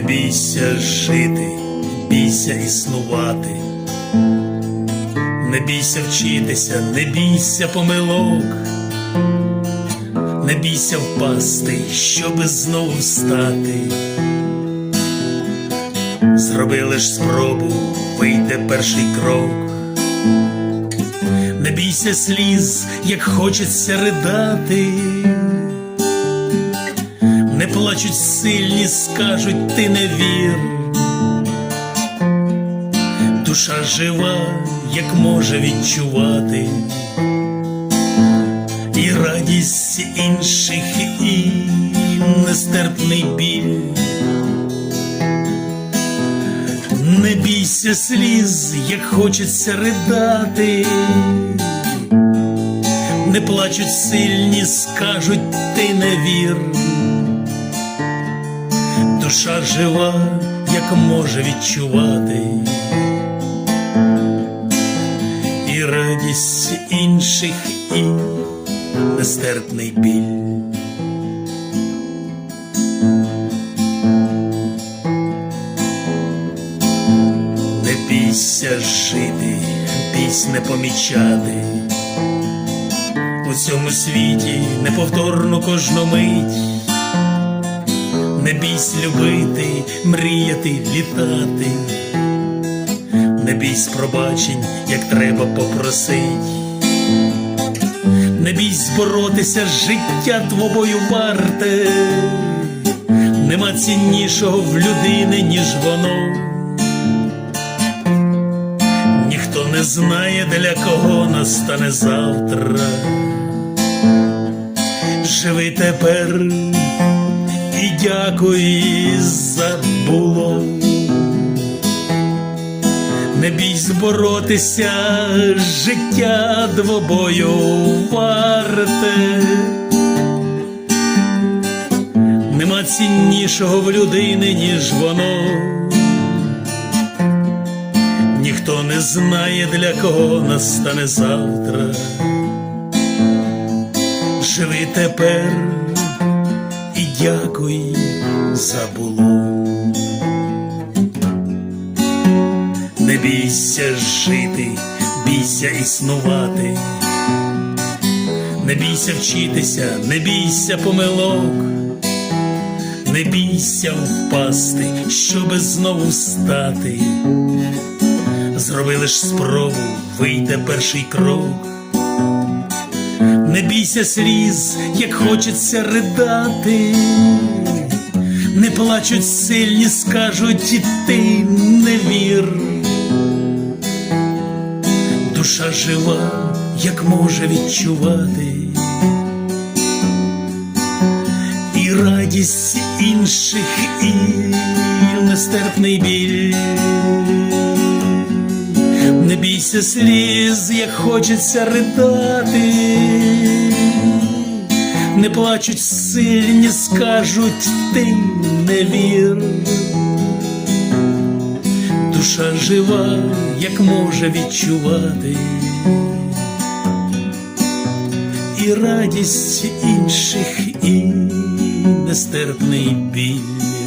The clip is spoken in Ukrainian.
бійся жити, бійся існувати, не бійся вчитися, не бійся помилок, не бійся впасти, щоби знову встати. Зроби лиш спробу, вийде перший крок. Не бійся сліз, як хочеться ридати. Плачуть сильні, скажуть, ти не вір. Душа жива, як може відчувати, і радість інших, і нестерпний біль. Не бійся сліз, як хочеться ридати. Не плачуть сильні, скажуть, ти не вір. Душа жива, як може відчувати, і радість інших, і нестерпний біль. Не бійся жити, пісне помічати. У цьому світі неповторно кожну мить. Не бійсь любити, мріяти, літати, не бійсь пробачень, як треба попросить. Не бійсь боротися, життя твобою варте, нема ціннішого в людини, ніж воно. Ніхто не знає, для кого настане завтра. Живи тепер і дякуй за. Не бійсь боротися, життя двобою варте. Нема ціннішого в людини, ніж воно. Ніхто не знає, для кого настане завтра. Живи тепер і дякуй за було. Не бійся жити, бійся існувати, не бійся вчитися, не бійся помилок, не бійся впасти, щоби знову встати. Зроби лиш спробу, вийде перший крок. Не бійся сліз, як хочеться ридати, не плачуть сильні, скажуть, і ти не вір. Душа жива, як може відчувати, і радість інших, і нестерпний біль. Бійся сліз, як хочеться ридати, не плачуть сильні, скажуть, ти не вір. Душа жива, як може відчувати, і радість інших, і нестерпний біль.